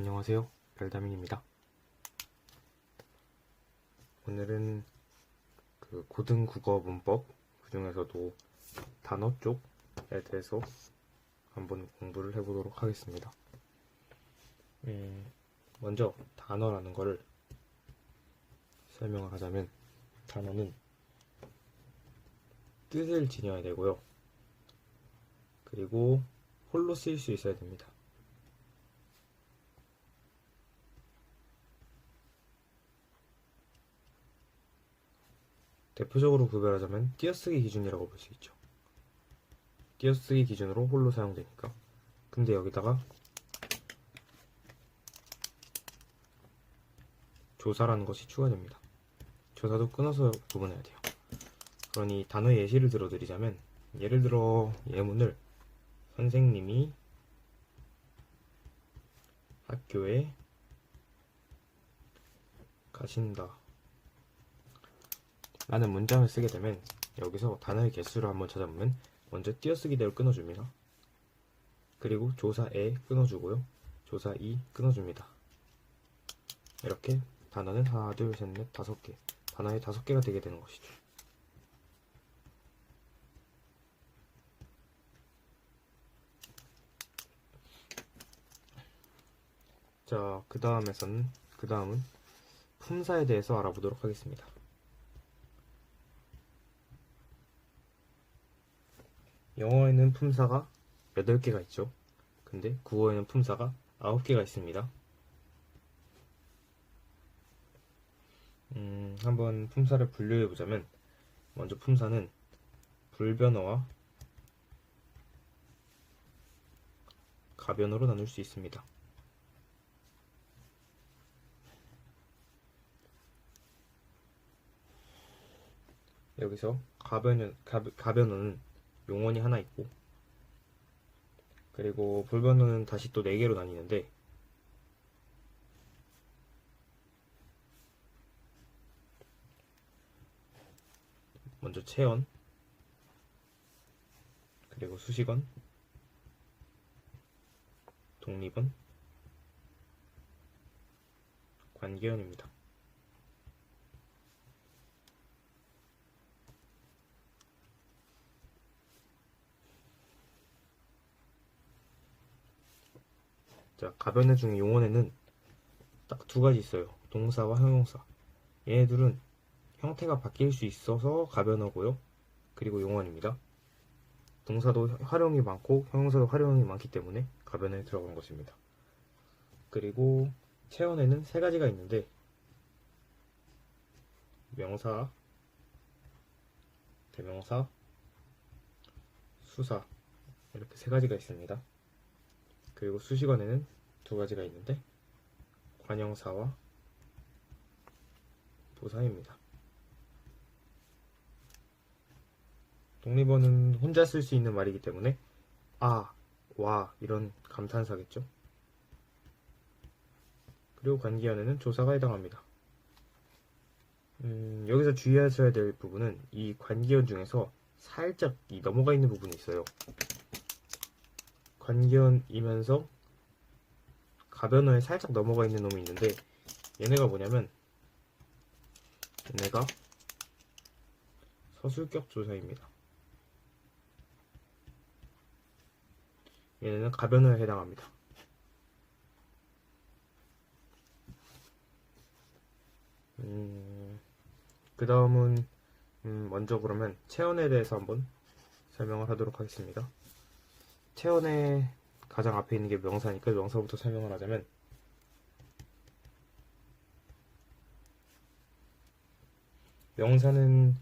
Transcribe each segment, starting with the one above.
안녕하세요. 별다민입니다. 오늘은 그 고등 국어 문법 그 중에서도 단어 쪽에 대해서 한번 공부를 해보도록 하겠습니다. 음, 먼저 단어라는 거를 설명을 하자면 단어는 뜻을 지녀야 되고요. 그리고 홀로 쓰일 수 있어야 됩니다. 대표적으로 구별하자면 띄어쓰기 기준이라고 볼 수 있죠. 띄어쓰기 기준으로 홀로 사용되니까. 근데 여기다가 조사라는 것이 추가됩니다. 조사도 끊어서 구분해야 돼요. 그러니 단어 예시를 들어드리자면 예를 들어 예문을 선생님이 학교에 가신다. 라는 문장을 쓰게 되면 여기서 단어의 개수를 한번 찾아보면 먼저 띄어쓰기대로 끊어줍니다. 그리고 조사 에 끊어주고요. 조사 2 끊어줍니다. 이렇게 단어는 하나, 둘, 셋, 넷, 다섯 개. 단어의 다섯 개가 되게 되는 것이죠. 자, 그 다음에서는, 그 다음은 품사에 대해서 알아보도록 하겠습니다. 영어에는 품사가 8개가 있죠. 근데 국어에는 품사가 9개가 있습니다. 음, 한번 품사를 분류해 보자면 먼저 품사는 불변어와 가변어로 나눌 수 있습니다. 여기서 가변, 가, 가변어는 용언이 하나 있고 그리고 불변어는 다시 또 4개로 나뉘는데 먼저 체언 그리고 수식언 독립언 관계언입니다. 자, 가변어 중에 용언에는 딱 두 가지 있어요. 동사와 형용사. 얘네들은 형태가 바뀔 수 있어서 가변어고요. 그리고 용언입니다. 동사도 활용이 많고 형용사도 활용이 많기 때문에 가변어에 들어간 것입니다. 그리고 체언에는 세 가지가 있는데 명사, 대명사, 수사 이렇게 세 가지가 있습니다. 그리고 수식어에는 두 가지가 있는데 관형사와 부사입니다. 독립어는 혼자 쓸 수 있는 말이기 때문에 아, 와 이런 감탄사겠죠. 그리고 관계어에는 조사가 해당합니다. 음, 여기서 주의하셔야 될 부분은 이 관계어 중에서 살짝 이 넘어가 있는 부분이 있어요. 관계어이면서 가변어에 살짝 넘어가 있는 놈이 있는데 얘네가 뭐냐면 얘네가 서술격 조사입니다. 얘네는 가변어에 해당합니다. 음, 그 다음은 음, 먼저 그러면 체언에 대해서 한번 설명을 하도록 하겠습니다. 체언의 가장 앞에 있는 게 명사니까 명사부터 설명을 하자면 명사는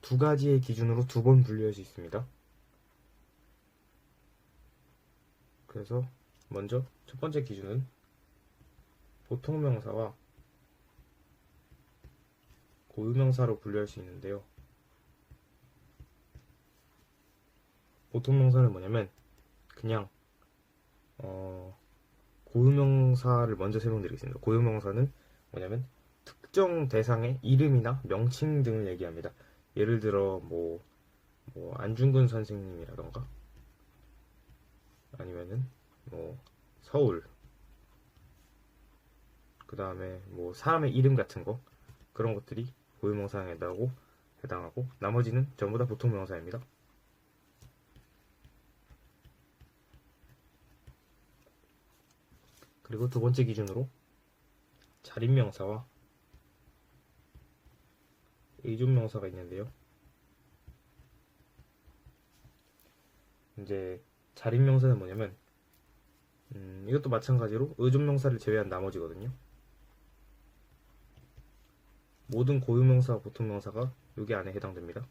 두 가지의 기준으로 두 번 분류할 수 있습니다. 그래서 먼저 첫 번째 기준은 보통 명사와 고유명사로 분류할 수 있는데요. 보통 명사는 뭐냐면 그냥 어, 고유명사를 먼저 설명드리겠습니다. 고유명사는 뭐냐면 특정 대상의 이름이나 명칭 등을 얘기합니다. 예를 들어 뭐, 뭐 안중근 선생님이라던가 아니면은 뭐 서울 그 다음에 뭐 사람의 이름 같은 거 그런 것들이 고유명사에 해당하고 해당하고 나머지는 전부 다 보통 명사입니다. 그리고 두 번째 기준으로 자립명사와 의존명사가 있는데요. 이제 자립명사는 뭐냐면 음, 이것도 마찬가지로 의존명사를 제외한 나머지거든요. 모든 고유명사와 보통명사가 여기 안에 해당됩니다.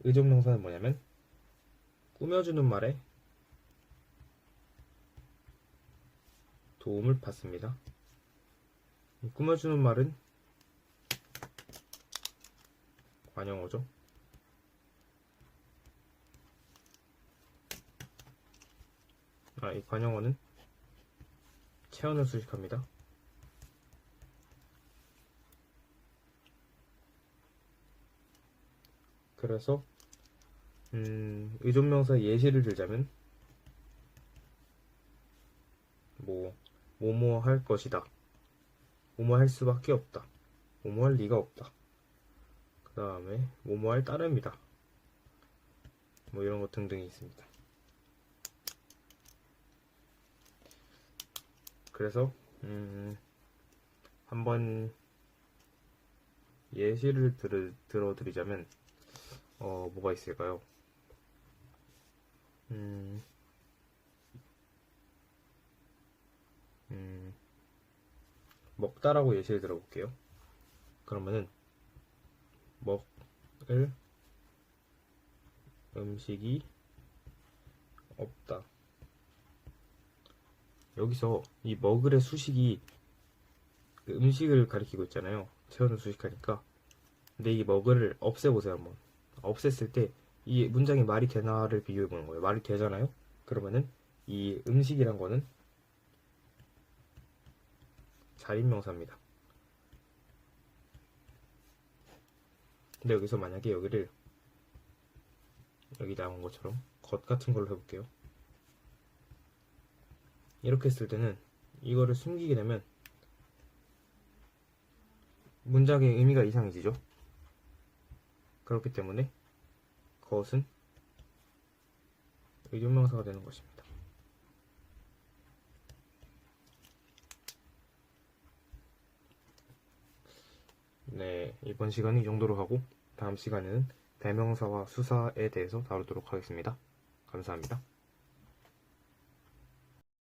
의존명사는 뭐냐면 꾸며주는 말에 도움을 받습니다. 이 꾸며주는 말은 관용어죠. 아, 이 관용어는 체언을 수식합니다. 그래서 음, 의존명사 예시를 들자면 뭐 뭐뭐 할 것이다. 뭐뭐 할 수밖에 없다. 뭐뭐 할 리가 없다. 그 다음에 뭐뭐 할 따름이다. 뭐 이런 것 등등이 있습니다. 그래서 음, 한번 예시를 들, 들어드리자면 어, 뭐가 있을까요? 음, 음, 먹다라고 예시를 들어볼게요. 그러면은 먹을 음식이 없다. 여기서 이 먹을의 수식이 그 음식을 가리키고 있잖아요. 체온을 수식하니까. 근데 이 먹을을 없애보세요, 한번. 없앴을 때 이 문장이 말이 되나를 비교해 보는 거예요. 말이 되잖아요. 그러면은 이 음식이란 거는 자립명사입니다. 근데 여기서 만약에 여기를 여기 나온 것처럼 것 같은 걸로 해볼게요. 이렇게 했을 때는 이거를 숨기게 되면 문장의 의미가 이상해지죠. 그렇기 때문에 그것은 의존명사가 되는 것입니다. 네, 이번 시간은 이 정도로 하고 다음 시간에는 대명사와 수사에 대해서 다루도록 하겠습니다. 감사합니다.